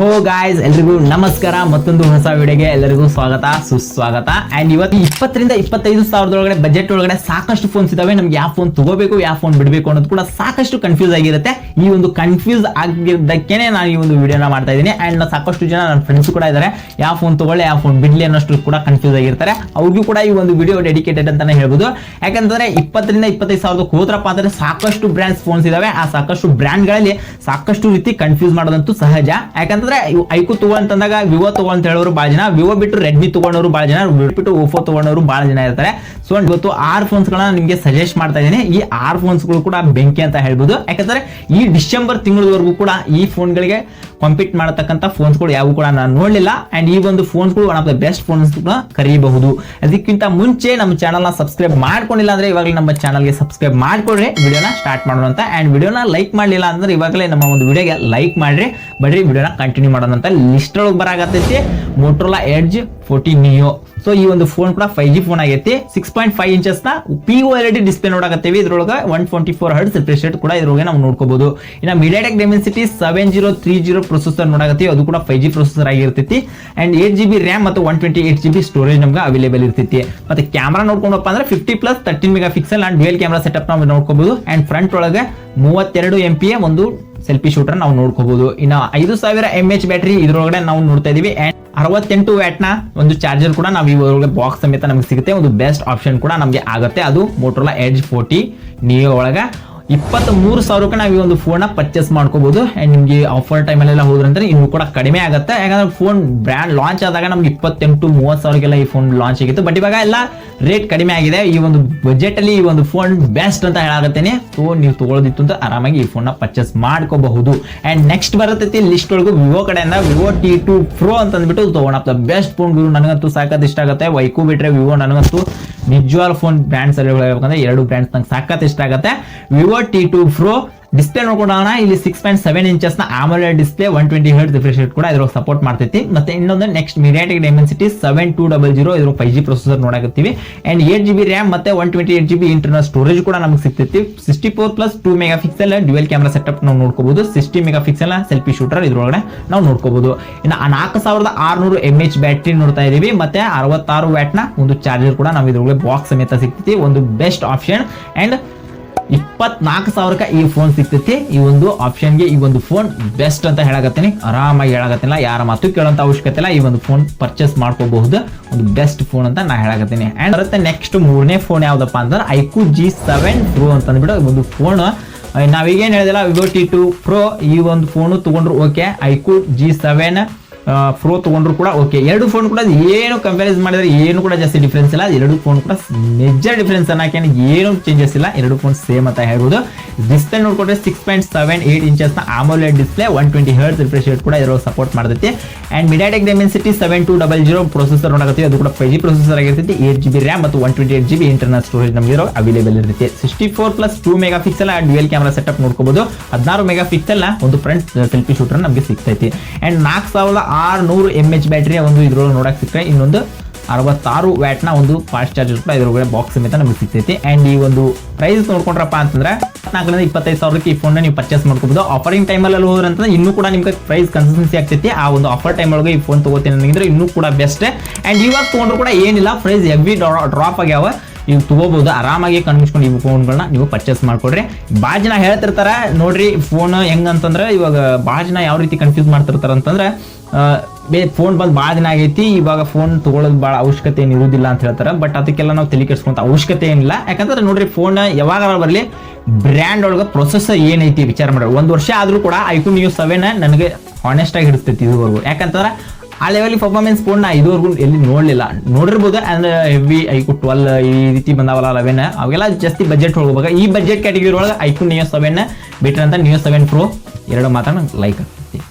ಯಹೋ guys ಎಲ್ರಿಗೂ ನಮಸ್ಕಾರ. ಮತ್ತೊಂದು ಹೊಸ ವಿಡಿಯೋಗೆ ಎಲ್ಲರಿಗೂ ಸ್ವಾಗತ, ಸುಸ್ವಾಗತ. ಅಂಡ್ ಇವತ್ತು ಇಪ್ಪತ್ತರಿಂದ ಇಪ್ಪತ್ತೈದು ಸಾವಿರದೊಳಗಡೆ ಬಜೆಟ್ ಒಳಗಡೆ ಸಾಕಷ್ಟು ಫೋನ್ಸ್ ಇದಾವೆ. ನಮ್ಗೆ ಯಾವ ಫೋನ್ ತಗೋಬೇಕು, ಯಾವ ಫೋನ್ ಬಿಡಬೇಕು ಅನ್ನೋದು ಕೂಡ ಸಾಕಷ್ಟು ಕನ್ಫ್ಯೂಸ್ ಆಗಿರುತ್ತೆ. ಈ ಒಂದು ಕನ್ಫ್ಯೂಸ್ ಆಗಿದ್ದಕ್ಕೇನೆ ನಾನು ಈ ಒಂದು ವಿಡಿಯೋನ ಮಾಡ್ತಾ ಇದ್ದೀನಿ. ಅಂಡ್ ಸಾಕಷ್ಟು ಜನ ನನ್ನ ಫ್ರೆಂಡ್ಸ್ ಕೂಡ ಇದ್ದಾರೆ ಯಾವ ಫೋನ್ ತಗೊಳ್ಳಿ, ಯಾವ ಫೋನ್ ಬಿಡ್ಲಿ ಅನ್ನೋಷ್ಟು ಕೂಡ ಕನ್ಫ್ಯೂಸ್ ಆಗಿರ್ತಾರೆ. ಅವ್ರಿಗೂ ಕೂಡ ಈ ಒಂದು ವಿಡಿಯೋ ಡೆಡಿಕೇಟೆಡ್ ಅಂತಾನೆ ಹೇಳ್ಬೋದು. ಯಾಕಂತಂದ್ರೆ ಇಪ್ಪತ್ತರಿಂದ ಇಪ್ಪತ್ತೈದು ಸಾವಿರದ ಹೋದ್ರಪ್ಪ ಅಂದ್ರೆ ಸಾಕಷ್ಟು ಬ್ರ್ಯಾಂಡ್ಸ್ ಫೋನ್ಸ್ ಇದಾವೆ. ಆ ಸಾಕಷ್ಟು ಬ್ರ್ಯಾಂಡ್ಗಳಲ್ಲಿ ಸಾಕಷ್ಟು ರೀತಿ ಕನ್ಫ್ಯೂಸ್ ಮಾಡೋದಂತೂ ಸಹಜ. ಯಾಕಂದ್ರೆ ಇವು ಐಕು ತಗೋ ಅಂತಂದಾಗ ವಿವೋ ತಗೋ ಅಂತ ಹೇಳೋರು ಭಾಳ ಜನ, ವಿವೋ ಬಿಟ್ಟು ರೆಡ್ಮಿ ತಗೊಂಡವರು ಭಾಳ ಜನ ಬಿಟ್ಟು ಓಫೋ ತಗೊಂಡವರು ಭಾಳ ಜನ ಇರ್ತಾರೆ. ಸೊ ಇವತ್ತು ಆರ್ ಫೋನ್ಸ್ಗಳನ್ನ ನಿಮಗೆ ಸಜೆಸ್ಟ್ ಮಾಡ್ತಾ ಇದ್ದೀನಿ. ಈ ಆರ್ ಫೋನ್ಸ್ಗಳು ಕೂಡ ಬೆಂಕಿ ಅಂತ ಹೇಳ್ಬೋದು. ಯಾಕಂದ್ರೆ ಈ ಡಿಸೆಂಬರ್ ತಿಂಗಳವರೆಗೂ ಕೂಡ ಈ ಫೋನ್ಗಳಿಗೆ ಕಾಂಪೀಟ್ ಮಾಡತಕ್ಕಂಥ ಫೋನ್ಸ್ಗಳು ಯಾವ ಕೂಡ ನಾನು ನೋಡಲಿಲ್ಲ. ಅಂಡ್ ಈ ಒಂದು ಫೋನ್ಸ್ಗಳು one of the best phones ಕರೀಬಹುದು. ಅದಕ್ಕಿಂತ ಮುಂಚೆ ನಮ್ಮ ಚಾನಲ್ನ ಸಬ್ಸ್ಕ್ರೈಬ್ ಮಾಡ್ಕೊಂಡಿಲ್ಲ ಅಂದ್ರೆ ಇವಾಗಲೇ ನಮ್ಮ ಚಾನಲ್ಗೆ ಸಬ್ಸ್ಕ್ರೈಬ್ ಮಾಡ್ಕೊಳ್ರಿ ವಿಡಿಯೋನ ಸ್ಟಾರ್ಟ್ ಮಾಡೋಣ ಅಂತ ಅಂಡ್ ವಿಡಿಯೋನ ಲೈಕ್ ಮಾಡಲಿಲ್ಲ ಅಂದ್ರೆ ಇವಾಗಲೇ ನಮ್ಮ ಒಂದು ವಿಡಿಯೋಗೆ ಲೈಕ್ ಮಾಡ್ರಿ. ಬಡ್ರಿ ವಿಡಿಯೋನ ಕಂಟಿನ್ಯೂ ಮಾಡೋಣ ಅಂತ ಲಿಸ್ಟ್ ಒಳಗೆ ಬರಾಗತ್ತೈತಿ Motorola edge forty neo so ಈ ಒಂದು ಫೋನ್ ಕೂಡ ಫೈವ್ ಜಿ ಫೋನ್ ಆಗೈತಿ. Six point five ಇಂಚಸ್ನ P O L D display ನೋಡಕತ್ತೀವಿ. ಇದ್ರೊಳಗೆ one twenty four hertz refresh rate ಕೂಡ ಇದ್ರೊಳಗೆ ನಾವು ನೋಡ್ಕೋಬಹುದು ಇನ್ನು MediaTek Dimensity seven zero three zero processor ನೋಡಕತ್ತೀವಿ. ಅದು ಕೂಡ ಫೈವ್ ಜಿ ಪ್ರೊಸೆಸರ್ ಆಗಿರ್ತೈತಿ. And eight G B RAM ಮತ್ತು one twenty eight G B storage ನಮ್ಗೆ ಅವೈಲೇಬಲ್ ಇರ್ತೈತಿ. ಮತ್ತೆ ಕ್ಯಾಮ್ರಾ ನೋಡ್ಕೊಂಡಪ್ಪ ಅಂದ್ರೆ fifty plus thirteen megapixel and dual camera setup ನಾವು ನೋಡ್ಕೋಬಹುದು ಅಂಡ್ ಫ್ರಂಟ್ ಒಳಗೆ ಮೂವತ್ತೆರಡು ಎಂ ಪಿ ಒಂದು ಸೆಲ್ಫಿ ಶೂಟರ್ ನಾವು ನೋಡ್ಕೋಬಹುದು ಇನ್ನು ಐದು ಸಾವಿರ ಎಂ ಎಚ್ ಬ್ಯಾಟ್ರಿ ಇದ್ರೊಳಗಡೆ ನಾವು ನೋಡ್ತಾ ಇದೀವಿ. ಅಂಡ್ ಅರವತ್ತೆಂಟು ವ್ಯಾಟ್ನ ಒಂದು ಚಾರ್ಜರ್ ಕೂಡ ನಾವು ಇವಾಗ ಬಾಕ್ಸ್ ಸಮೇತ ನಮಗೆ ಸಿಗುತ್ತೆ. ಒಂದು ಬೆಸ್ಟ್ ಆಪ್ಷನ್ ಕೂಡ ನಮಗೆ ಆಗುತ್ತೆ. ಅದು ಮೋಟ್ರೋಲಾ ಎಡ್ಜ್ ಫೋರ್ಟಿ ನಿಯೋ ಒಳಗೆ. ಇಪ್ಪತ್ತ್ ಮೂರು ಸಾವಿರಕ್ಕೆ ನಾವು ಈ ಒಂದು ಫೋನ್ ಪರ್ಚೇಸ್ ಮಾಡ್ಕೋಬಹುದು ಅಂಡ್ ನಿಮಗೆ ಆಫರ್ ಟೈಮಲ್ಲೆಲ್ಲ ಹೋದ್ರಂದ್ರೆ ಇನ್ನು ಕೂಡ ಕಡಿಮೆ ಆಗುತ್ತೆ. ಯಾಕಂದ್ರೆ ಫೋನ್ ಬ್ರ್ಯಾಂಡ್ ಲಾಂಚ್ ಆದಾಗ ನಮ್ಗೆ ಇಪ್ಪತ್ತೆಂಟು ಮೂವತ್ತು ಸಾವಿರಕ್ಕೆಲ್ಲ ಈ ಫೋನ್ ಲಾಂಚ್ ಆಗಿತ್ತು. ಬಟ್ ಇವಾಗ ಎಲ್ಲ ರೇಟ್ ಕಡಿಮೆ ಆಗಿದೆ. ಈ ಒಂದು ಬಜೆಟ್ ಅಲ್ಲಿ ಈ ಒಂದು ಫೋನ್ ಬೆಸ್ಟ್ ಅಂತ ಹೇಳಾಗತ್ತೇನೆ ಸೊ ನೀವು ತಗೊಳ್ಳೋದಿತ್ತು ಅಂತ ಆರಾಮಾಗಿ ಈ ಫೋನ್ನ ಪರ್ಚೇಸ್ ಮಾಡ್ಕೋಬಹುದು. ಅಂಡ್ ನೆಕ್ಸ್ಟ್ ಬರತೈತಿ ಲಿಸ್ಟ್ ಒಳಗೂ ವಿವೋ ಕಡೆಯಿಂದ ವಿವೋ ಟಿ ಟು ಪ್ರೋ ಅಂತ ಅಂದ್ಬಿಟ್ಟು ದ ಬೆಸ್ಟ್ ಫೋನ್ ಗುರು ನನಗಂತೂ ಸಾಕತ್ ಇಷ್ಟ ಆಗುತ್ತೆ. ವೈಕು ಬಿಟ್ರೆ ವಿವೋ ನನಗಂತೂ ನಿಜವಾದ ಫೋನ್ ಬ್ರ್ಯಾಂಡ್ಸ್ ಅಲ್ಲಿ ಹೇಳ್ಬೇಕಂದ್ರೆ ಎರಡು ಬ್ರ್ಯಾಂಡ್ಸ್ ನಂಗೆ ಸಾಕತ್ ಇಷ್ಟ ಆಗುತ್ತೆ. Vivo T two pro display ನೋಡ್ಕೊಂಡಾಗ ಇಲ್ಲಿ six point seven ಇಂಚಸ್ನ AMOLED display one twenty hertz refresh ಕೂಡ ಇದ್ರ ಸಪೋರ್ಟ್ ಮಾಡ್ತೈತಿ. ಮತ್ತೆ ಇನ್ನೊಂದು next MediaTek Dimensity seven two double zero ಇದ್ರ five G processor ನೋಡಕತ್ತೀವಿ. And eight G B RAM ಮತ್ತೆ one twenty eight G B internal storage ಕೂಡ ನಮಗೆ ಸಿಗ್ತೈತಿ. Sixty four plus two megapixel dual camera setup ನಾವು ನೋಡ್ಕೋಬಹುದು sixty mega pixel selfie shooter ಇದ್ರೊಳಗಡೆ ನಾವು ನೋಡ್ಕೋಬಹುದು ಇನ್ನು ನಾಲ್ಕು ಸಾವಿರದ ಆರುನೂರು ಎಂ ಎಚ್ ಬ್ಯಾಟ್ರಿ ನೋಡ್ತಾ ಇದೀವಿ. ಮತ್ತೆ ಅರವತ್ತಾರು ವ್ಯಾಟ್ನ ಒಂದು ಚಾರ್ಜರ್ ಕೂಡ ನಾವು ಇದ್ರೊಳಗೆ ಬಾಕ್ಸ್ ಸಮೇತ ಸಿಗ್ತೈತಿ. ಒಂದು ಬೆಸ್ಟ್ ಆಪ್ಷನ್ ಅಂಡ್ ಇಪ್ಪತ್ನಾಲ್ಕು ಸಾವಿರಕ್ಕೆ ಈ ಫೋನ್ ಸಿಗ್ತೈತಿ. ಈ ಒಂದು ಆಪ್ಷನ್ಗೆ ಈ ಒಂದು ಫೋನ್ ಬೆಸ್ಟ್ ಅಂತ ಹೇಳಕತ್ತೀನಿ. ಆರಾಮಾಗಿ ಹೇಳಕತ್ತಿಲ್ಲ ಯಾರ ಮಾತು ಕೇಳೋಂಥ ಅವಶ್ಯಕತೆ ಇಲ್ಲ. ಈ ಒಂದು ಫೋನ್ ಪರ್ಚೇಸ್ ಮಾಡ್ಕೋಬಹುದು. ಒಂದು ಬೆಸ್ಟ್ ಫೋನ್ ಅಂತ ನಾ ಹೇಳಕತ್ತೀನಿ. ಆ್ಯಂಡ್ ಬರುತ್ತೆ ನೆಕ್ಸ್ಟ್ ಮೂರನೇ ಫೋನ್ ಯಾವುದಪ್ಪ ಅಂದ್ರೆ ಐಕು ಜಿ ಸೆವೆನ್ ಪ್ರೋ ಅಂತ ಅಂದ್ಬಿಟ್ಟು ಒಂದು ಫೋನ್ ನಾವೀಗೇನು ಹೇಳಿದಿಲ್ಲ ವಿವೋ ಟಿ ಟು ಪ್ರೋ ಈ ಒಂದು ಫೋನು ತಗೊಂಡ್ರು okay iQOO Z seven pro ತಗೊಂಡ್ರು ಕೂಡ ಓಕೆ ಎರಡು ಫೋನ್ ಕೂಡ ಏನು ಕಂಪ್ಯಾರಿಸ್ ಮಾಡಿದ್ರೆ ಏನು ಕೂಡ ಜಾಸ್ತಿ ಡಿಫ್ರೆನ್ಸ್ ಇಲ್ಲ. ಎರಡು ಫೋನ್ ಕೂಡ ಮೇಜರ್ ಡಿಫ್ರೆನ್ಸ್ ಅನ್ನಕ್ಕೆ ಏನು ಚೇಂಜಸ್ ಇಲ್ಲ. ಎರಡು ಫೋನ್ ಸೇಮ್ ಅಂತ ಹೇಳ್ಬೋದು. ಡಿಸ್ಪ್ಲೇ ನೋಡ್ಕೊಂಡ್ರೆ six point seven eight ಇಂಚಸ್ನ AMOLED display one twenty hertz refresh rate ಕೂಡ ಇರೋ ಸಪೋರ್ಟ್ ಮಾಡ್ತೈತಿ. And MediaTek Dimensity seven two double zero processor ನೋಡಕತ್ತೀವಿ ಅದು ಕೂಡ ಫೈವ್ ಜಿ ಪ್ರೊಸೆಸರ್ ಆಗಿರ್ತೈತಿ. ಏಟ್ ಜಿ ಬಿ ರ್ಯಾಮ್ ಮತ್ತು one twenty eight G B internal storage ನಮಗೆ ಇರೋ available ಇರ್ತೈತಿ. Sixty four plus two megapixel dual camera setup ನೋಡ್ಕೋಬಹುದು ಹದಿನಾರು mega ಪಿಕ್ಸೆಲ್ನ ಒಂದು front selfie shooter ನಮಗೆ ಸಿಗ್ತೈತಿ. ಅಂಡ್ ನಾಲ್ಕು ಸಾವಿರದ ಆರುನೂರು ಎಂ ಎಚ್ ಬ್ಯಾಟ್ರಿಯ ಒಂದು ಇದ್ರೊಳಗೆ ನೋಡೋಕೆ ಸಿಕ್ಕರೆ ಇನ್ನೊಂದು ಅರವತ್ತಾರು ವ್ಯಾಟ್ನ ಒಂದು ಫಾಸ್ಟ್ ಚಾರ್ಜರ್ ಕೂಡ ಇದ್ರೊಳಗಡೆ ಬಾಕ್ಸ್ ಸಮೇತ ನಮಗೆ ಸಿಗ್ತೈತಿ. ಆ್ಯಂಡ್ ಈ ಒಂದು ಪ್ರೈಸ್ ನೋಡ್ಕೊಂಡ್ರಪ್ಪ ಅಂತಂದ್ರೆ ನಾಲ್ಕರಿಂದ ಇಪ್ಪತ್ತೈದು ಸಾವಿರಕ್ಕೆ ಈ ಫೋನ್ನ ನೀವು ಪರ್ಚೇಸ್ ಮಾಡ್ಕೋಬಹುದು ಆಫರಿಂಗ್ ಟೈಮಲ್ಲಿ ಹೋದ್ರೆ ಅಂತಂದ್ರೆ ಇನ್ನೂ ಕೂಡ ನಿಮ್ಗೆ ಪ್ರೈಸ್ ಕನ್ಸಿಸ್ಟೆನ್ಸಿ ಆಗ್ತೈತಿ. ಆ ಒಂದು ಆಫರ್ ಟೈಮ್ ಒಳಗೆ ಈ ಫೋನ್ ತಗೋತೀನಿ ಅನ್ನಂಗಿದ್ರೆ ಇನ್ನೂ ಕೂಡ ಬೆಸ್ಟ್ ಆ್ಯಂಡ್ ಇವಾಗ ತೊಗೊಂಡ್ರು ಕೂಡ ಏನಿಲ್ಲ ಪ್ರೈಸ್ ಎವ್ರಿ ಡ್ರಾಪ್ ಆಗ್ಯಾವ. ನೀವು ತಗೋಬಹುದು ಆರಾಮಾಗಿ ಕಣ್ಮಿಸ್ಕೊಂಡು ಈ ಫೋನ್ಗಳನ್ನ ನೀವು ಪರ್ಚೇಸ್ ಮಾಡ್ಕೊಡ್ರಿ. ಭಾಳ ಜನ ಹೇಳ್ತಿರ್ತಾರೆ, ನೋಡ್ರಿ ಫೋನ್ ಹೆಂಗಂತಂದ್ರೆ ಇವಾಗ ಭಾಳ ಜನ ಯಾವ ರೀತಿ ಕನ್ಫ್ಯೂಸ್ ಮಾಡ್ತಿರ್ತಾರ ಅಂತಂದ್ರೆ ಬೇ ಫೋನ್ ಬಂದು ಭಾಳ ದಿನ ಆಗೈತಿ, ಇವಾಗ ಫೋನ್ ತೊಗೊಳೋದು ಭಾಳ ಅವಶ್ಯಕತೆ ಏನು ಇರುವುದಿಲ್ಲ ಅಂತ ಹೇಳ್ತಾರೆ ಬಟ್ ಅದಕ್ಕೆಲ್ಲ ನಾವು ತಲೆ ಕೆಡ್ಸ್ಕೊಂತ ಅವಶ್ಯಕತೆ ಏನಿಲ್ಲ. ಯಾಕಂದ್ರೆ ನೋಡ್ರಿ ಫೋನ್ ಯಾವಾಗ ಬರಲಿ ಬ್ರ್ಯಾಂಡ್ ಒಳಗೆ ಪ್ರೊಸೆಸರ್ ಏನೈತಿ ವಿಚಾರ ಮಾಡೋದು ಒಂದು ವರ್ಷ ಆದರೂ ಕೂಡ ಐಫೋನ್ ನ್ಯೂಸ್ ಸೆವೆನ್ ನನಗೆ ಹಾನೆಸ್ಟ್ ಆಗಿ ಹಿಡಿಸ್ತೈತಿ ಇದುವರೆಗೂ. ಯಾಕಂತಂದ್ರೆ ಆ ಲೆವೆಲ್ ಪರ್ಫಾರ್ಮೆನ್ಸ್ ಫೋನ್ ನಾ ಇದುವರೆಗೂ ಎಲ್ಲಿ ನೋಡಲಿಲ್ಲ. ನೋಡಿರ್ಬೋದು, ಅಂದ್ರೆ ಹೆವಿ ಐಕು ಟ್ವೆಲ್ ಈ ರೀತಿ ಬಂದಾವಲ್ಲ ಲೆವೆನ್ ಅವೆಲ್ಲ ಜಾಸ್ತಿ ಬಜೆಟ್ ಹೋಗ್ಬೇಕು. ಈ ಬಜೆಟ್ ಕ್ಯಾಟಗರಿ ಒಳಗೆ ಐಕು ನಿಯೋ ಸೆವೆನ್ ಬಿಟ್ರಂತ ಅಂತ ನಿಯೋ ಸೆವೆನ್ ಪ್ರೋ ಎರಡು ಮಾತ್ರ ಲೈಕ್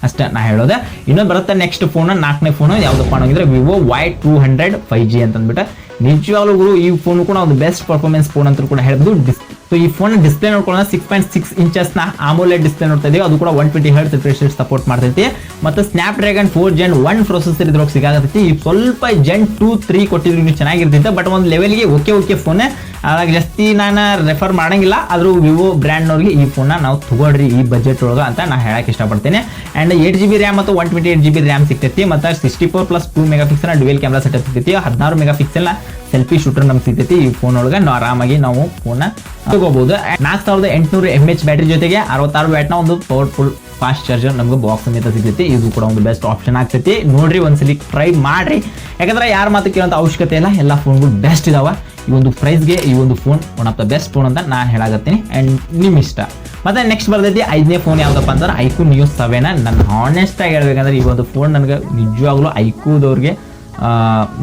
ಅಷ್ಟೇ ನಾ ಹೇಳೋದೆ. ಇನ್ನೊಂದು ಬರುತ್ತೆ ನೆಕ್ಸ್ಟ್ ಫೋನ್ ನಾಲ್ಕನೇ ಫೋನ್ ಯಾವ್ದಪ್ಪ ಅನ್ನೋಂಗಿದ್ರೆ Vivo Y two hundred five G ಅಂತಂದ್ಬಿಟ್ಟು. ನಿಜವಾಗ್ಲೂ ಈ ಫೋನ್ ಕೂಡ ಒಂದು ಬೆಸ್ಟ್ ಪರ್ಫಾರ್ಮೆನ್ಸ್ ಫೋನ್ ಅಂತ ಕೂಡ ಹೇಳ್ಬೋದು. ಡಿಸ್ ಸೊ ಈ ಫೋನ್ ಡಿಸ್ಪ್ಲೇ ನೋಡ್ಕೊಳ್ಳೋಣ. ಸಿಕ್ಸ್ ಪಾಯಿಂಟ್ ಸಿಕ್ಸ್ ಇಂಚಸ್ನ ಆಮೋಲೆಡ್ ಡಿಸ್ಪ್ಲೇ ನೋಡ್ತಾ ಇದೀವಿ. ಅದು ಕೂಡ one twenty hertz refresh support ಮಾಡ್ತೈತಿ. ಮತ್ತು Snapdragon four gen one processor ಇದ್ರೊಳಗೆ ಸಿಗಾಗತ್ತೈತಿ ಈ ಸ್ವಲ್ಪ ಜೆನ್ ಟೂ ತ್ರೀ ಕೊಟ್ಟಿದ್ರು ಚೆನ್ನಾಗಿರ್ತಿತ್ತು ಚೆನ್ನಾಗಿರ್ತೈತೆ. ಬಟ್ ಒಂದು ಲೆವೆಲ್ಗೆ ಓಕೆ ಓಕೆ ಫೋನ್ ಅದಾಗ ಜಾಸ್ತಿ ನಾನು ರೆಫರ್ ಮಾಡೋಂಗಿಲ್ಲ. ಆದರೂ ವಿವೋ ಬ್ರ್ಯಾಂಡ್ನವ್ರಿಗೆ ಈ ಫೋನ್ನ ನಾವು ತಗೊಳ್ರಿ, ಈ ಬಜೆಟ್ ಒಳಗೆ ಅಂತ ನಾನು ಹೇಳಕ್ಕೆ ಇಷ್ಟಪಡ್ತೇನೆ. And eight G B RAM ಮತ್ತು one twenty eight G B RAM ಸಿಗ್ತೈತಿ. ಮತ್ತು sixty four plus two megapixel dual camera setup ಸಿಗ್ತೈತಿ. ಹದಿನಾರು ಮೆಗಾ ಪಿಕ್ಸೆಲ್ನ ಸೆಲ್ಫಿ ಶೂಟರ್ ನಮ್ಗೆ ಸಿಗ್ತೈತಿ ಈ ಫೋನ್ ಒಳಗೆ. ನಾವು ಆರಾಮಾಗಿ ನಾವು ಫೋನ್ನ ತಗೋಬಹುದು ನಾಲ್ಕು ಸಾವಿರದ ಎಂಟುನೂರು ಎಂ ಎಚ್ ಬ್ಯಾಟ್ರಿ ಜೊತೆಗೆ ಅರವತ್ತಾರು ಬ್ಯಾಟ್ನ ಒಂದು ಪವರ್ಫುಲ್ ಫಾಸ್ಟ್ ಚಾರ್ಜರ್ ನಮ್ಗೆ ಬಾಕ್ಸ್ ಸಮೇತ ಸಿಗ್ತೈತಿ. ಇದು ಕೂಡ ಒಂದು ಬೆಸ್ಟ್ ಆಪ್ಷನ್ ಆಗ್ತೈತಿ. ನೋಡ್ರಿ ಒಂದ್ಸಲಿ ಟ್ರೈ ಮಾಡ್ರಿ. ಯಾಕಂದ್ರೆ ಯಾರ ಮಾತು ಕೇಳೋಂಥ ಅವಶ್ಯಕತೆ ಇಲ್ಲ. ಎಲ್ಲ ಫೋನ್ಗಳು ಬೆಸ್ಟ್ ಇದಾವ. ಈ ಒಂದು ಪ್ರೈಸ್ಗೆ ಈ ಒಂದು phone one of the best phone ಅಂತ ನಾನು ಹೇಳಾಗತ್ತೀನಿ ಆ್ಯಂಡ್ ನಿಮ್ಮ ಇಷ್ಟ ಮತ್ತೆ ನೆಕ್ಸ್ಟ್ ಬರ್ತೈತಿ ಐದನೇ ಫೋನ್ ಯಾವುದಪ್ಪ ಅಂದ್ರೆ ಐಕು ನ್ಯೂಸ್ ಸೆವೆನ ನನ್ನ ಹಾನೆಸ್ಟಾಗಿ ಹೇಳ್ಬೇಕಂದ್ರೆ ಈ ಒಂದು ಫೋನ್ ನನಗೆ ನಿಜವಾಗ್ಲೂ ಐಕೂದವ್ರಿಗೆ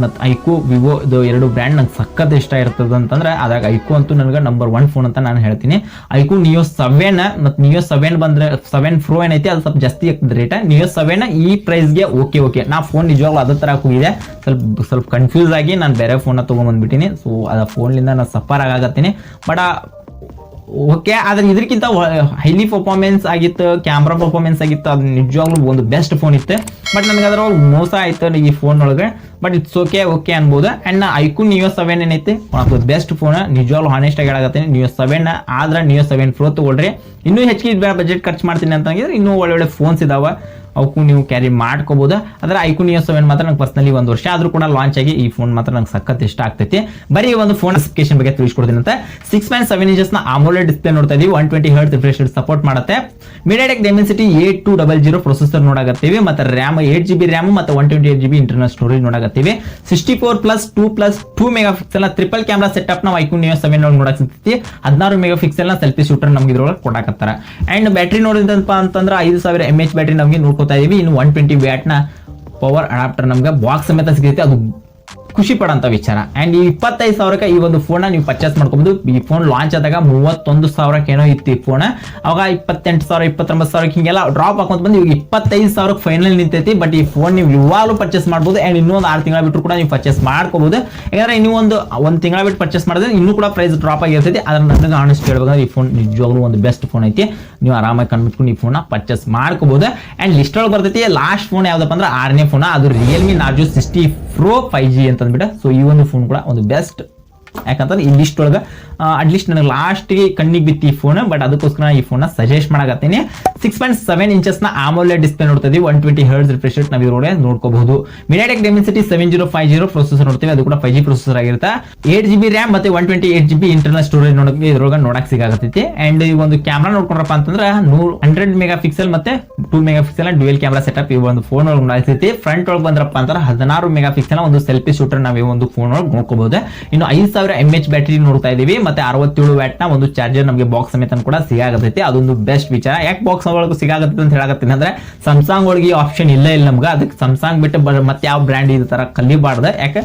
ಮತ್ತು ಐಕು ವಿವೋ ಇದು ಎರಡು ಬ್ರ್ಯಾಂಡ್ ನಂಗೆ ಸಖತ್ ಇಷ್ಟ ಇರ್ತದೆ ಅಂತಂದ್ರೆ ಅದಾಗ ಐಕು ಅಂತೂ ನನಗೆ ನಂಬರ್ ಒನ್ ಫೋನ್ ಅಂತ ನಾನು ಹೇಳ್ತೀನಿ. ಐಕು ನಿಯೋ ಸೆವೆನ್ ಮತ್ತು ನಿಯೋ ಸೆವೆನ್ ಬಂದರೆ ಸೆವೆನ್ ಪ್ರೋ ಏನೈತಿ, ಅದು ಸ್ವಲ್ಪ ಜಾಸ್ತಿ ಆಗ್ತದೆ ರೇಟ್ ನಿಯೋ ಸೆವೆನ್ ಈ ಪ್ರೈಸ್ಗೆ ಓಕೆ ಓಕೆ ನಾ ಫೋನ್ ನಿಜವಾಗ್ಲೂ ಅದೇ ಥರ ಹೋಗಿದೆ ಸ್ವಲ್ಪ ಸ್ವಲ್ಪ ಕನ್ಫ್ಯೂಸ್ ಆಗಿ ನಾನು ಬೇರೆ ಫೋನ ತೊಗೊಂಬಂದ್ಬಿಟ್ಟಿನಿ ಸೊ ಅದು ಫೋನ್ಲಿಂದ ನಾನು ಸಫರ್ ಆಗತ್ತೀನಿ. ಬಟ್ ಓಕೆ, ಆದ್ರೆ ಇದಕ್ಕಿಂತ ಹೈಲಿ ಪರ್ಫಾರ್ಮೆನ್ಸ್ ಆಗಿತ್ತು ಕ್ಯಾಮ್ರಾ ಪರ್ಫಾರ್ಮೆನ್ಸ್ ಆಗಿತ್ತು, ಅದು ನಿಜವಾಗ್ಲೂ ಒಂದು ಬೆಸ್ಟ್ ಫೋನ್ ಇತ್ತು. ಬಟ್ ನನಗೆ ಅದ್ರೊಳಗೆ ಮೋಸ ಆಯ್ತು ಈ ಫೋನ್ ಒಳಗೆ. ಬಟ್ ಇಟ್ಸ್ ಓಕೆ ಓಕೆ ಅನ್ಬೋದು. ಆ್ಯಂಡ್ ಐಕೂನ್ ನಿಯೋ ಸೆವೆನ್ ಏನೈತಿ? One of the best phone ನಿಜವಾಗ್ಲೂ ಹಾನೆಸ್ಟ್ ಆಗಿ ಹೇಳಾಗತ್ತೀನಿ ನಿಯೋ ಸೆವೆನ್ ಆದ್ರೆ ನಿಯೋ ಸೆವೆನ್ ಪ್ರೋ ತಗೊಳ್ರಿ. ಇನ್ನೂ ಹೆಚ್ಚಿಗೆ ಬಜೆಟ್ ಖರ್ಚು ಮಾಡ್ತೀನಿ ಅಂತ ಇನ್ನೂ ಇನ್ನೂ ಒಳ್ಳೊಳ್ಳೆ ಫೋನ್ಸ್ ಇದಾವೆ. ಅವಕ್ಕೂ ನೀವು ಕ್ಯಾರಿ ಮಾಡ್ಕೋಬಹುದು ಆದರೆ ಐಕೂನ್ ಇಯರ್ ಸೆವೆನ್ ಮಾತ್ರ ನಂಗೆ ಪರ್ಸನಲಿ ಒಂದು ವರ್ಷ. ಆದ್ರೂ ಕೂಡ ಲಾಂಚ್ ಆಗಿ ಈ ಫೋನ್ ಮಾತ್ರ ನಂಗೆ ಸಖತ್ ಇಷ್ಟ ಆಗ್ತೈತಿ. ಬರೀ ಒಂದು ಫೋನ್ ಅಪ್ಲಿಕೇಶನ್ ಬಗ್ಗೆ ತಿಳಿಸ್ಕೊಡ್ತೀನಿ ಅಂತ. ಸಿಕ್ಸ್ ಪಾಯಿಂಟ್ ಸೆವೆನ್ ಇಂಚಸ್ನ ಆಮೋಲೆ ಡಿಸ್ಪ್ಲೇ ನೋಡ್ತಾ ಇದೀವಿ. One twenty hertz refresh support ಮಾಡುತ್ತೆ. MediaTek Dimensity eight two double zero processor ನೋಡಾಗತ್ತೀವಿ ಮತ್ತೆ RAM eight G B RAM ಮತ್ತೆ one twenty eight G B internal storage ನೋಡಾಗತ್ತೀವಿ sixty four plus two plus two megapixel triple camera setup ನಾವು ಐಕೂನ್ seven ಒಳಗೆ ನೋಡಕ್ ಸಿಗ್ತೈತಿ ಹದಿನಾರು mega ಪಿಕ್ಸೆಲ್ನ selfie shooter ನಮ್ಗೆ ಇದ್ರೊಳಗೆ ಕೊಡಾಕತ್ತಾರ. ಅಂಡ್ ಬ್ಯಾಟ್ರಿ ನೋಡಿದಂತಪ್ಪ ಅಂತಂದ್ರೆ ಐದು ಸಾವಿರ ಎಂ ಎಚ್ ಬ್ಯಾಟ್ರಿ ನಮಗೆ ನೋಡ್ಕೋತಾ ಇದೀವಿ. ಇನ್ನು ಒನ್ ಟ್ವೆಂಟಿ ವ್ಯಾಟ್ನ ಪವರ್ ಅಡಾಪ್ಟರ್ ನಮ್ಗೆ ಬಾಕ್ಸ್ ಸಮೇತ ಸಿಗುತ್ತೆ. ಅದು ಖುಷಿ ಪಡೋಂಥ ವಿಚಾರ. ಆ್ಯಂಡ್ ಈ ಇಪ್ಪತ್ತೈದು ಸಾವಿರಕ್ಕೆ ಈ ಒಂದು ಫೋನ್ನ ನೀವು ಪರ್ಚೇಸ್ ಮಾಡ್ಕೊಬೋದು. ಈ ಫೋನ್ ಲಾಂಚ್ ಆದಾಗ ಮೂವತ್ತೊಂದು ಸಾವಿರಕ್ಕೆ ಏನೋ ಇತ್ತು ಈ ಫೋನ್ ಅವಾಗ ಇಪ್ಪತ್ತೆಂಟು ಸಾವಿರ, ಇಪ್ಪತ್ತೊಂಬತ್ತು ಸಾವಿರಕ್ಕೆ ಹಿಂಗೆಲ್ಲ ಡ್ರಾಪ್ ಹಾಕೊಂತ ಬಂದು ಇವಾಗ ಇಪ್ಪತ್ತೈದು ಸಾವಿರಕ್ಕೆ ಫೈನಲ್ ನಿಂತೈತಿ. ಬಟ್ ಈ ಫೋನ್ ನೀವು ಇವಾಗಲೂ ಪರ್ಚೇಸ್ ಮಾಡ್ಬೋದು. ಆ್ಯಂಡ್ ಇನ್ನೊಂದು ಆರು ತಿಂಗಳ ಬಿಟ್ಟರು ಕೂಡ ನೀವು ಪರ್ಚೇಸ್ ಮಾಡ್ಕೋಬೋದು. ಯಾಕಂದ್ರೆ ಇನ್ನೂ ಒಂದು ಒಂದು ತಿಂಗಳ ಬಿಟ್ಟು ಪರ್ಚೇಸ್ ಮಾಡಿದ್ರೆ ಇನ್ನೂ ಕೂಡ ಪ್ರೈಸ್ ಡ್ರಾಪ್ ಆಗಿರ್ತೈತಿ. ಅದ್ರ ನನಗೆ ಆನೆಸ್ಟ್ ಹೇಳ್ಬೇಕಂದ್ರೆ ಈ ಫೋನ್ ನಿಜವಾಗ್ಲೂ ಒಂದು ಬೆಸ್ಟ್ ಫೋನ್ ಐತಿ. ನೀವು ಆರಾಮಾಗಿ ಕಂಡುಬಿಟ್ಕೊಂಡು ಈ ಫೋನ್ನ ಪರ್ಚೇಸ್ ಮಾಡ್ಕೋಬೋದು. ಆ್ಯಂಡ್ ಲಿಸ್ಟ್ ಒಳಗೆ ಬರ್ತೈತಿ. ಲಾಸ್ಟ್ ಫೋನ್ ಯಾವ್ದಪ್ಪ ಅಂದ್ರೆ ಆರನೇ ಫೋನ್ ಅದು Realme Narzo sixty pro five G ಅಂತಂದ್ಬಿಟ್ಟು ಸೊ ಈ ಒಂದು ಫೋನ್ ಕೂಡ ಒಂದು ಬೆಸ್ಟ್ ಯಾಕಂತಂದ್ರೆ ಈ ಲಿಸ್ಟ್ ಒಳಗೆ ಅಟ್ಲೀಸ್ಟ್ ನನಗೆ ಲಾಸ್ಟ್ಗೆ ಕಣ್ಣಿಗೆ ಬಿತ್ತು ಈ ಫೋನ್ ಬಟ್ ಅದಕ್ಕೋಸ್ಕರ ಈ ಫೋನ್ ಸಜೆಸ್ಟ್ ಮಾಡಕತ್ತೀನಿ. ಸಿಕ್ಸ್ ಪಾಯಿಂಟ್ ಸೆವೆನ್ ಇಂಚಸ್ನ ಆಮೋಲೆ ಡಿಸ್ಪ್ಲೇ ನೋಡ್ತೀವಿ ಒನ್ ಟ್ವೆಂಟಿ ಹರ್ಡ್ ರಿಫ್ರೆಶ್ ನಾವು ಇದ್ರೊಳಗೆ ನೋಡ್ಕೋಬಹುದು. MediaTek Dimensity seven zero five zero processor ನೋಡ್ತೀವಿ. ಅದು ಕೂಡ ಫೈವ್ ಜಿ ಪ್ರೊಸೆಸರ್ ಆಗಿರುತ್ತೆ. ಏಟ್ ಜಿ ಬಿ ರ್ಯಾಮ್ ಮತ್ತೆ one twenty eight G B internal storage ನೋಡೋಕೆ ಇದ್ರೊಳಗೆ ನೋಡಕ್ ಸಿಗಾಕತ್ತೈತಿ. ಅಂಡ್ ಈ ಒಂದು ಕ್ಯಾಮ್ರಾ ನೋಡ್ಕೊಂಡ್ರಪ್ಪ ಅಂತಂದ್ರೆ ನೂರ್ ಹಂಡ್ರೆಡ್ ಮೆಗಾ ಪಿಕ್ಸೆಲ್ ಮತ್ತೆ two megapixel dual camera setup ಈ ಒಂದು ಫೋನ್ ಒಳಗೆ ನೋಡಾಕ್ತೈತಿ ಫ್ರಂಟ್ ಒಳಗೆ ಬಂದ್ರಪ್ಪ ಅಂದ್ರೆ ಹದಿನಾರು ಮೆಗಾ ಪಿಕ್ಸೆಲ್ ಒಂದು ಸೆಲ್ಫಿ ಶೂಟರ್ ನಾವು ಈ ಒಂದು ಫೋನ್ ಒಳಗೆ ನೋಡ್ಕೋಬಹುದು. ಇನ್ನು ಐದು ಸಾವಿರ ಎಂ ಎಚ್ ಬ್ಯಾಟ್ರಿ ನೋಡ್ತಾ ಇದೀವಿ. ಮತ್ತೆ ಅರವತ್ತೇಳು ವ್ಯಾಟ್ನ ಒಂದು ಚಾರ್ಜರ್ ನಮಗೆ ಬಾಕ್ಸ್ ಸಮೇತ ಕೂಡ ಸಿಗಾಗತೈತಿ. ಅದೊಂದು ಬೆಸ್ಟ್ ವಿಚಾರ. ಯಾಕೆ ಬಾಕ್ಸ್ ಒಳಗೆ ಸಿಗಾಗತ್ತೆ ಅಂತ ಹೇಳಕತ್ತೀನಿ ಅಂದ್ರೆ ಸಂಸಾಂಗ್ ಒಳಗೆ ಆಪ್ಷನ್ ಇಲ್ಲ ಇಲ್ಲ ನಮ್ಗೆ. ಅದಕ್ಕೆ ಸಂಸಾಂಗ್ ಬಿಟ್ಟು ಮತ್ತೆ ಯಾವ ಬ್ರ್ಯಾಂಡ್ ಈ ತರ ಕಲಿಬಾರ್ದು. ಯಾಕೆ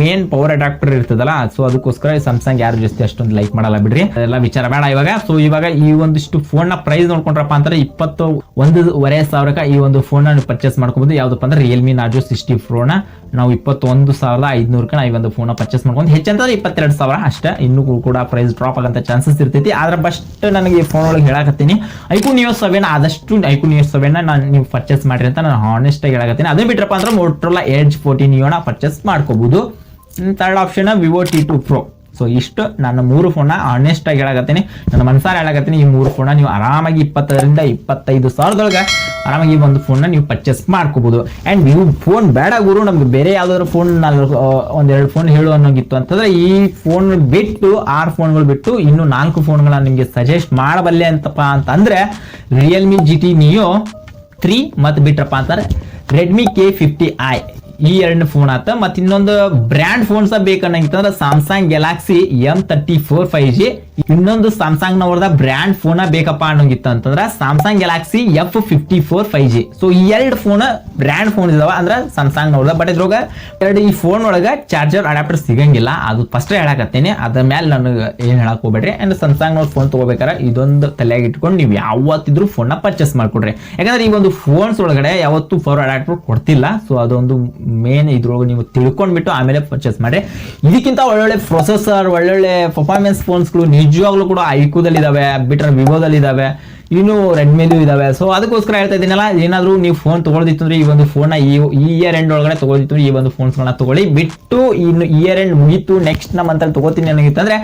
ಮೇನ್ ಪವರ್ ಅಡಾಪ್ಟರ್ ಇರ್ತದಲ್ಲ ಸೊ ಅದಕ್ಕೋಸ್ಕರ ಸ್ಯಾಮ್ಸಂಗ್ ಯಾರು ಜಾಸ್ತಿ ಅಷ್ಟೊಂದು ಲೈಕ್ ಮಾಡಲ್ಲ ಬಿಡ್ರಿ. ಅದೆಲ್ಲ ವಿಚಾರ ಬೇಡ ಇವಾಗ. ಸೊ ಇವಾಗ ಈ ಒಂದಿಷ್ಟು ಫೋನ್ನ ಪ್ರೈಸ್ ನೋಡ್ಕೊಂಡ್ರಪ್ಪ ಅಂದ್ರೆ ಇಪ್ಪತ್ತು ಒಂದೂವರೆ ಸಾವಿರಕ್ಕೆ ಈ ಒಂದು ಫೋನ್ನ ಪರ್ಚೇಸ್ ಮಾಡ್ಕೋಬಹುದು ಯಾವ್ದಪ್ಪ ಅಂದ್ರೆ ರಿಯಲ್ಮಿ ನಾರ್ಜೋ ಸಿಕ್ಸ್ಟಿ ಫೋನ್ ನಾವು ಇಪ್ಪತ್ತೊಂದು ಸಾವಿರದ ಐದ್ನೂರಕ್ಕೆ ನಾವು ಈ ಒಂದು ಫೋನ್ ಪರ್ಚೇಸ್ ಮಾಡ್ಕೊಂಡು ಹೆಚ್ಚಂತಂದ್ರೆ ಇಪ್ಪತ್ತೆರಡು ಸಾವಿರ ಅಷ್ಟೇ. ಇನ್ನೂ ಕೂಡ ಪ್ರೈಸ್ ಡ್ರಾಪ್ ಆಗಂತ ಚಾನ್ಸಸ್ ಇರ್ತೈತಿ. ಆದ್ರೆ ಬಸ್ಟ್ ನನಗೆ ಈ ಫೋನ್ ಒಳಗೆ ಹೇಳಕತ್ತೀನಿ. ಐಕು ನಿಯೋ ಸೆವೆನ್ ಆದಷ್ಟು ಐಕು ನಿಯೋ ಸೆವೆನ್ ನಾನು ನೀವು ಪರ್ಚೇಸ್ ಮಾಡಿರಿ ಅಂತ ನಾನು ಹಾನೆಸ್ಟ್ ಆಗಿ ಹೇಳಕತ್ತೀನಿ. ಅದೇ ಬಿಟ್ರಪ್ಪ ಅಂದ್ರೆ ಮೋಟ್ರೋಲಾ ಏಜ್ ಫೋರ್ಟೀನ್ ಯೋನ ಪರ್ಚೇಸ್ ಮಾಡ್ಕೋಬಹುದು third option Vivo T two pro so ಇಷ್ಟು ನನ್ನ ಮೂರು ಫೋನ್ನ ಆನೆಸ್ಟ್ ಆಗಿ ಹೇಳಾಗತ್ತೀನಿ ನನ್ನ ಮನಸಾರ ಹೇಳಾಗತ್ತೀನಿ ಈ ಮೂರು ಫೋನ್ನ ನೀವು ಆರಾಮಾಗಿ ಇಪ್ಪತ್ತರಿಂದ ಇಪ್ಪತ್ತೈದು ಸಾವಿರದೊಳಗೆ ಆರಾಮಾಗಿ ಈ ಒಂದು ಫೋನ್ನ ನೀವು ಪರ್ಚೇಸ್ ಮಾಡ್ಕೋಬಹುದು ಆ್ಯಂಡ್ ನೀವು ಫೋನ್ ಬೇಡ ಗುರು, ನಮ್ಗೆ ಬೇರೆ ಯಾವ್ದಾದ್ರು ಫೋನ್ ಒಂದೆರಡು ಫೋನ್ ಹೇಳು ಅನ್ನೋಗಿತ್ತು. ಅಂತಂದ್ರೆ ಈ ಫೋನ್ ಬಿಟ್ಟು, ಆರು ಫೋನ್ಗಳು ಬಿಟ್ಟು ಇನ್ನು ನಾಲ್ಕು ಫೋನ್ಗಳನ್ನ ನಿಮಗೆ ಸಜೆಸ್ಟ್ ಮಾಡಬಲ್ಲೆ ಅಂತಪ್ಪ ಅಂತಂದ್ರೆ Realme G T Neo three ಮತ್ತು ಬಿಟ್ರಪ್ಪ ಅಂತಂದ್ರೆ ರೆಡ್ಮಿ ಕೆ ಫಿಫ್ಟಿ ಐ ಈ ಎರಡು ಫೋನ್ ಆತ. ಮತ್ತೆ ಇನ್ನೊಂದು brand phones ಬೇಕನ್ನಂಗಿತ್ತಂದ್ರೆ Samsung Galaxy M thirty four five G ಇನ್ನೊಂದು ಸ್ಯಾಮ್ಸಂಗ್ ನವರದ ಬ್ರ್ಯಾಂಡ್ ಫೋನ್ ಬೇಕಪ್ಪ ಅನ್ನೋಂಗಿತ್ತು ಅಂತಂದ್ರೆ Samsung Galaxy F fifty four five G so ಈ ಎರಡು ಫೋನ್ ಬ್ರ್ಯಾಂಡ್ ಫೋನ್ ಇದಾವ ಅಂದ್ರೆ ಸ್ಯಾಮ್ಸಂಗ್ ನವರದ ಬಟ್ ಇದ್ರೊಳಗ ಎರಡು ಈ ಫೋನ್ ಒಳಗೆ ಚಾರ್ಜರ್ ಅಡಾಪ್ಟರ್ ಸಿಗಂಗಿಲ್ಲ. ಅದು ಫಸ್ಟ್ ಹೇಳಕತ್ತೇನೆ. ಅದ್ರ ಮೇಲೆ ನನಗೆ ಏನು ಹೇಳಕ್ ಹೋಗ್ಬೇಡ್ರಿ. ಅಂಡ್ ಸ್ಯಾಮ್ಸಂಗ್ ನೋಡ್ ಫೋನ್ ತಗೋಬೇಕಾರೆ ಇದೊಂದು ತಲೆಯಾಗಿ ಇಟ್ಕೊಂಡು ನೀವು ಯಾವತ್ತಿದ್ರು ಫೋನ್ನ ಪರ್ಚೇಸ್ ಮಾಡ್ಕೊಡ್ರಿ. ಯಾಕಂದ್ರೆ ಈ ಒಂದು ಫೋನ್ಸ್ ಒಳಗಡೆ ಯಾವತ್ತೂ ಫೋರ್ ಅಡಾಪ್ಟರ್ ಕೊಡ್ತಿಲ್ಲ. ಸೊ ಅದೊಂದು ಮೇನ್ ಇದ್ರೊಳಗೆ ನೀವು ತಿಳ್ಕೊಂಡ್ಬಿಟ್ಟು ಆಮೇಲೆ ಪರ್ಚೇಸ್ ಮಾಡ್ರಿ. ಇದಕ್ಕಿಂತ ಒಳ್ಳೊಳ್ಳೆ ಪ್ರೊಸೆಸರ್ ಒಳ್ಳೊಳ್ಳೆ ಪರ್ಫಾರ್ಮೆನ್ಸ್ ಫೋನ್ಸ್ಗಳು ನಿಜವಾಗ್ಲೂ ಕೂಡ ಐಕೋದಲ್ಲಿ ಇದಾವೆ ಬಿಟ್ರೆ ವಿವೋದಲ್ಲಿ ಇದಾವೆ ಇನ್ನು ರೆಡ್ಮಿದು ಇದಾವೆ. ಸೊ ಅದಕ್ಕೋಸ್ಕರ ಹೇಳ್ತಾ ಇದ್ದೀನಲ್ಲ, ಏನಾದರೂ ನೀವು ಫೋನ್ ತಗೊಳ್ದಿತ್ತು ಅಂದ್ರೆ ಈ ಒಂದು ಫೋನ್ ಈ ಇಯರ್ ಎಂಡ್ ಒಳಗಡೆ ತಗೊಳ್ದಿತ್ತು ಈ ಒಂದು ಫೋನ್ಸ್ಗಳನ್ನ ತಗೊಳ್ಳಿ. ಬಿಟ್ಟು ಇನ್ನು ಇಯರ್ ಎಂಡ್ ಮುಗೀತು ನೆಕ್ಸ್ಟ್ ನಮ್ಮ ಅಂತಲ್ಲಿ ತಗೋತೀನಿ ನನಗಿತ್ತಂದ್ರೆ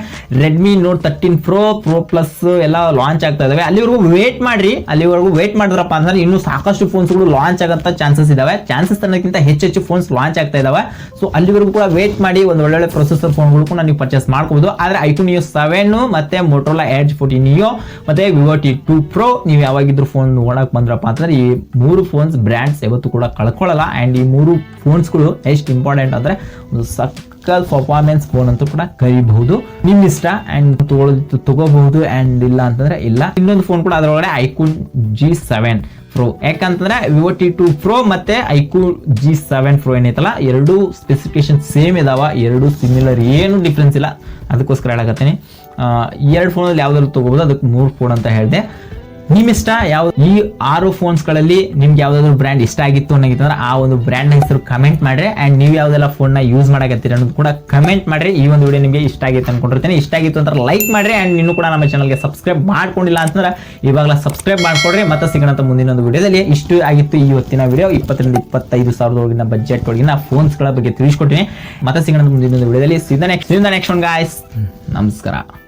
Redmi Note thirteen pro pro plus ಎಲ್ಲ ಲಾಂಚ್ ಆಗ್ತಾ ಇದಾವೆ. ಅಲ್ಲಿವರೆಗೂ ವೇಟ್ ಮಾಡ್ರಿ. ಅಲ್ಲಿವರೆಗೂ ವೇಟ್ ಮಾಡಿದ್ರಪ್ಪ ಅಂದ್ರೆ ಇನ್ನೂ ಸಾಕಷ್ಟು ಫೋನ್ಸ್ಗಳು ಲಾಂಚ್ ಆಗಂತ ಚಾನ್ಸಸ್ ಇದಾವೆ. ಚಾನ್ಸಸ್ ಅನ್ನೋಕ್ಕಿಂತ ಹೆಚ್ಚೆಚ್ಚು ಹೆಚ್ಚು ಫೋನ್ಸ್ ಲಾಂಚ್ ಆಗ್ತಾ ಇದಾವೆ. ಸೊ ಅಲ್ಲಿವರೆಗೂ ಕೂಡ ವೇಟ್ ಮಾಡಿ ಒಂದು ಒಳ್ಳೊಳ್ಳೆ ಪ್ರೊಸೆಸರ್ ಫೋನ್ಗಳು ಕೂಡ ನೀವು ಪರ್ಚೇಸ್ ಮಾಡ್ಕೋಬಹುದು ಆದ್ರೆ ಐಟು ನಿಯೋ ಸೆವೆನ್ ಮತ್ತೆ ಮೋಟೋಲಾ ಎಡ್ಜ್ ಫೋರ್ಟಿ ನಿಯೋ ಮತ್ತೆ ವಿವೋ ಟಿ ಟೂ ಪ್ರೋ ನೀವು ಯಾವಾಗಿದ್ರು ಫೋನ್ ನೋಡಕ್ ಬಂದ್ರಪ್ಪ ಅಂತಂದ್ರೆ ಈ ಮೂರು ಫೋನ್ಸ್ ಬ್ರ್ಯಾಂಡ್ಸ್ ಯಾವತ್ತು ಕೂಡ ಕಳ್ಕೊಳ್ಳಲ್ಲ. ಅಂಡ್ ಈ ಮೂರು ಫೋನ್ಸ್ಗಳು ಎಷ್ಟು ಇಂಪಾರ್ಟೆಂಟ್ ಅಂದ್ರೆ ಒಂದು ಸಕ್ಕಲ್ ಪರ್ಫಾರ್ಮೆನ್ಸ್ ಫೋನ್ ಅಂತೂ ಕೂಡ ಕರಿಬಹುದು. ನಿಮ್ಮ ಇಷ್ಟ ಅಂಡ್ ತಗೊಳ್ಳೋದು ತಗೋಬಹುದು ಅಂಡ್ ಇಲ್ಲ ಅಂತಂದ್ರೆ ಇಲ್ಲ. ಇನ್ನೊಂದು ಫೋನ್ ಕೂಡ ಅದರೊಳಗಡೆ ಐಕೂನ್ ಜಿ ಸೆವೆನ್ ಪ್ರೋ ಯಾಕಂತಂದ್ರೆ ವಿವೋ ಟಿ ಟು ಪ್ರೋ ಮತ್ತೆ ಐಕೂ ಜಿ ಸೆವೆನ್ ಪ್ರೋ ಏನೈತಲ್ಲ, ಎರಡು ಸ್ಪೆಸಿಫಿಕೇಶನ್ ಸೇಮ್ ಇದಾವ, ಎರಡು ಸಿಮಿಲರ್ ಏನು ಡಿಫ್ರೆನ್ಸ್ ಇಲ್ಲ. ಅದಕ್ಕೋಸ್ಕರ ಹೇಳಕತ್ತೀನಿ. ಎರಡು ಫೋನಲ್ಲಿ ಯಾವ್ದಾದ್ರು ತಗೋಬಹುದು, ಅದಕ್ಕೆ ಮೂರು ಫೋನ್ ಅಂತ ಹೇಳಿದೆ. ನಿಮ್ ಇಷ್ಟ? ಯಾವ ಈ ಆರು ಫೋನ್ಸ್ಗಳಲ್ಲಿ ನಿಮ್ಗೆ ಯಾವ್ದಾದ್ರು ಬ್ರ್ಯಾಂಡ್ ಇಷ್ಟ ಆಗಿತ್ತು ಅನ್ನೋಂಗಿತ್ತಂದ್ರೆ ಆ ಒಂದು ಬ್ರ್ಯಾಂಡ್ ಹೆಸರು ಕಮೆಂಟ್ ಮಾಡ್ರಿ. ಅಂಡ್ ನೀವು ಯಾವ್ದೆಲ್ಲ ಫೋನ್ನ ಯೂಸ್ ಮಾಡಕತ್ತೀರಿ ಅನ್ನೋದು ಕೂಡ ಕಮೆಂಟ್ ಮಾಡ್ರಿ. ಈ ಒಂದು ವಿಡಿಯೋ ನಿಮಗೆ ಇಷ್ಟ ಆಗಿತ್ತು ಅನ್ಕೊಂಡಿರ್ತೀನಿ. ಇಷ್ಟ ಆಗಿತ್ತು ಅಂತ ಲೈಕ್ ಮಾಡ್ರಿ. ಅಂಡ್ ಇನ್ನೂ ಕೂಡ ನಮ್ಮ ಚಾನಲ್ಗೆ ಸಬ್ಸ್ಕ್ರೈಬ್ ಮಾಡ್ಕೊಂಡಿಲ್ಲ ಅಂತಂದ್ರೆ ಇವಾಗಲ ಸಬ್ಸ್ಕ್ರೈಬ್ ಮಾಡ್ಕೊಡ್ರಿ. ಮತ್ತೆ ಸಿಗೋಣ ಮುಂದಿನ ಒಂದು ವಿಡಿಯೋದಲ್ಲಿ ಇಷ್ಟು ಆಗಿತ್ತು ಈ ಹೊತ್ತಿನ ವಿಡಿಯೋ ಇಪ್ಪತ್ತರಿಂದ ಇಪ್ಪತ್ತೈದು ಸಾವಿರದ ಒಳಗಿನ ಬಜೆಟ್ ಒಳಗಿನ ಫೋನ್ಸ್ಗಳ ಬಗ್ಗೆ ತಿಳಿಸ್ಕೊಟ್ಟಿನಿ ಮತ್ತೆ ಸಿಗೋಣ ಮುಂದಿನ ಒಂದು ವಿಡಿಯೋದಲ್ಲಿ ಸಿದ್ಧ ನೆಕ್ಸ್ಟ್ ನೆಕ್ಸ್ಟ್ ಒನ್ ಗಾಯ್ಸ್ ನಮಸ್ಕಾರ.